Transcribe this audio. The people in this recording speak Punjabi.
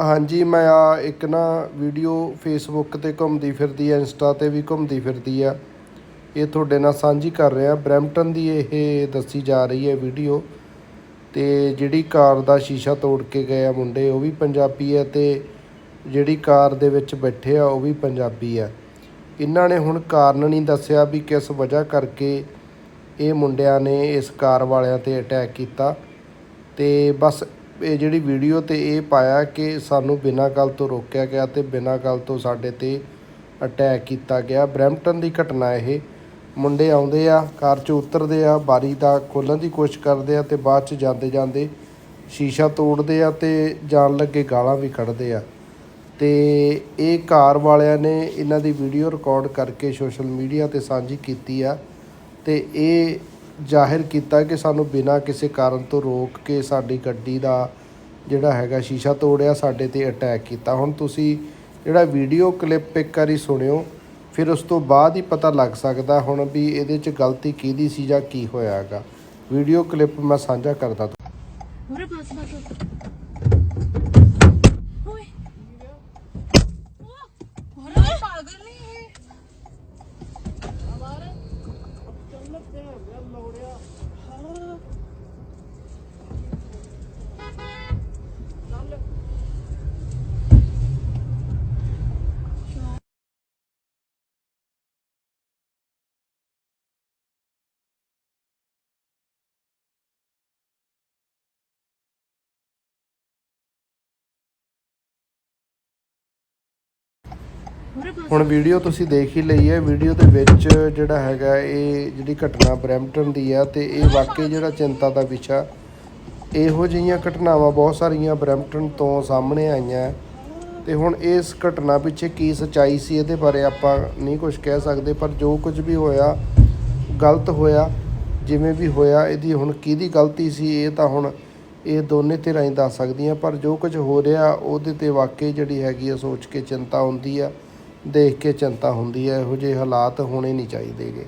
ਹਾਂਜੀ, ਮੈਂ ਆ ਇੱਕ ਨਾ ਵੀਡੀਓ ਫੇਸਬੁੱਕ ਤੇ ਘੁੰਮਦੀ ਫਿਰਦੀ ਆ ਇੰਸਟਾ ਤੇ ਵੀ ਘੁੰਮਦੀ ਫਿਰਦੀ ਆ। ਇਹ ਤੁਹਾਡੇ ਨਾਲ ਸਾਂਝੀ ਕਰ ਰਿਹਾ। ਬਰੈਂਪਟਨ ਦੀ ਇਹ ਦੱਸੀ ਜਾ ਰਹੀ ਹੈ ਵੀਡੀਓ ਤੇ ਜਿਹੜੀ ਕਾਰ ਦਾ ਸ਼ੀਸ਼ਾ ਤੋੜ ਕੇ ਗਏ ਆ ਮੁੰਡੇ, ਉਹ ਵੀ ਪੰਜਾਬੀ ਹੈ ਤੇ ਜਿਹੜੀ ਕਾਰ ਦੇ ਵਿੱਚ ਬੈਠੇ ਆ, ਉਹ ਵੀ ਪੰਜਾਬੀ ਆ। ਇਹਨਾਂ ਨੇ ਹੁਣ ਕਾਰਨ ਨਹੀਂ ਦੱਸਿਆ ਵੀ ਕਿਸ ਵਜ੍ਹਾ ਕਰਕੇ ਇਹ ਮੁੰਡਿਆਂ ਨੇ ਇਸ ਕਾਰ ਵਾਲਿਆਂ ਤੇ ਅਟੈਕ ਕੀਤਾ ਤੇ ਬਸ ਇਹ ਜਿਹੜੀ ਵੀਡੀਓ ਤੇ ਇਹ ਪਾਇਆ ਕਿ ਸਾਨੂੰ ਬਿਨਾਂ ਗੱਲ ਤੋਂ ਰੋਕਿਆ ਗਿਆ ਤੇ ਬਿਨਾਂ ਗੱਲ ਤੋਂ ਸਾਡੇ ਤੇ ਅਟੈਕ ਕੀਤਾ ਗਿਆ। ਬਰੈਂਪਟਨ ਦੀ ਘਟਨਾ ਇਹ। ਮੁੰਡੇ ਆਉਂਦੇ ਆ, ਕਾਰ 'ਚ ਉਤਰਦੇ ਆ, ਬਾਰੀ ਦਾ ਖੋਲ੍ਹਣ ਦੀ ਕੋਸ਼ਿਸ਼ ਕਰਦੇ ਆ ਤੇ ਬਾਅਦ 'ਚ ਜਾਂਦੇ ਜਾਂਦੇ ਸ਼ੀਸ਼ਾ ਤੋੜਦੇ ਆ ਤੇ ਜਾਣ ਲੱਗੇ ਗਾਲਾਂ ਵੀ ਕੱਢਦੇ ਆ। ਤੇ ਇਹ ਕਾਰ ਵਾਲਿਆਂ ਨੇ ਇਹਨਾਂ ਦੀ ਵੀਡੀਓ ਰਿਕਾਰਡ ਕਰਕੇ ਸੋਸ਼ਲ ਮੀਡੀਆ ਤੇ ਸਾਂਝੀ ਕੀਤੀ ਆ ਤੇ ਇਹ ਜ਼ਾਹਿਰ ਕੀਤਾ ਕਿ ਸਾਨੂੰ ਬਿਨਾਂ ਕਿਸੇ ਕਾਰਨ ਤੋਂ ਰੋਕ ਕੇ ਸਾਡੀ ਗੱਡੀ ਦਾ ਜਿਹੜਾ ਹੈਗਾ ਸ਼ੀਸ਼ਾ ਤੋੜਿਆ, ਸਾਡੇ ਤੇ ਅਟੈਕ ਕੀਤਾ। ਹੁਣ ਤੁਸੀਂ ਜਿਹੜਾ ਵੀਡੀਓ ਕਲਿੱਪ ਇੱਕ ਵਾਰੀ ਸੁਣਿਓ, ਫਿਰ ਉਸ ਤੋਂ ਬਾਅਦ ਹੀ ਪਤਾ ਲੱਗ ਸਕਦਾ ਹੁਣ ਵੀ ਇਹਦੇ 'ਚ ਗਲਤੀ ਕਿਹਦੀ ਸੀ ਜਾਂ ਕੀ ਹੋਇਆ ਹੈਗਾ। ਵੀਡੀਓ ਕਲਿੱਪ ਮੈਂ ਸਾਂਝਾ ਕਰਦਾ ਉਰੇ ਬਸ ਬਸ ਓਏ ਉਹ ਉਰੇ ਪਾਗਲ ਨਹੀਂ ਹੈ ਹਮਾਰੇ ਚੱਲਤੇ ਹੈ ਲੋੜਿਆ ਹਾਂ ਚੱਲ ਹੁਣ ਵੀਡੀਓ ਤੁਸੀਂ ਦੇਖ ਹੀ ਲਈ ਹੈ ਵੀਡੀਓ ਦੇ ਵਿੱਚ ਜਿਹੜਾ ਹੈਗਾ ਇਹ ਜਿਹੜੀ ਘਟਨਾ ਬਰੈਂਪਟਨ ਦੀ ਆ ਤੇ ਇਹ ਵਾਕਈ ਜਿਹੜਾ ਚਿੰਤਾ ਦਾ ਵਿਸ਼ਾ, ਇਹੋ ਜਿਹੀਆਂ ਘਟਨਾਵਾਂ ਬਹੁਤ ਸਾਰੀਆਂ ਬਰੈਂਪਟਨ ਤੋਂ ਸਾਹਮਣੇ ਆਈਆਂ ਹੈ। ਤੇ ਹੁਣ ਇਸ ਘਟਨਾ ਪਿੱਛੇ ਕੀ ਸਚਾਈ ਸੀ ਇਹਦੇ ਬਾਰੇ ਆਪਾਂ ਨਹੀਂ ਕੁਝ ਕਹਿ ਸਕਦੇ, ਪਰ ਜੋ ਕੁਝ ਵੀ ਹੋਇਆ, ਗਲਤ ਹੋਇਆ, ਜਿਵੇਂ ਵੀ ਹੋਇਆ, ਇਹਦੀ ਹੁਣ ਕਿਹਦੀ ਗਲਤੀ ਸੀ, ਇਹ ਤਾਂ ਹੁਣ ਇਹ ਦੋਨੇ ਧਿਰਾਂ ਹੀ ਦੱਸ ਸਕਦੀਆਂ, ਪਰ ਜੋ ਕੁਝ ਹੋ ਰਿਹਾ, ਉਹਦੇ ਤੇ ਵਾਕਈ ਜਿਹੜੀ ਹੈਗੀ ਆ ਸੋਚ ਕੇ ਚਿੰਤਾ ਹੁੰਦੀ ਆ ਦੇਖ ਕੇ ਚਿੰਤਾ ਹੁੰਦੀ ਹੈ ਇਹੋ ਜਿਹੇ ਹਾਲਾਤ ਹੋਣੇ ਨਹੀਂ ਚਾਹੀਦੇਗੇ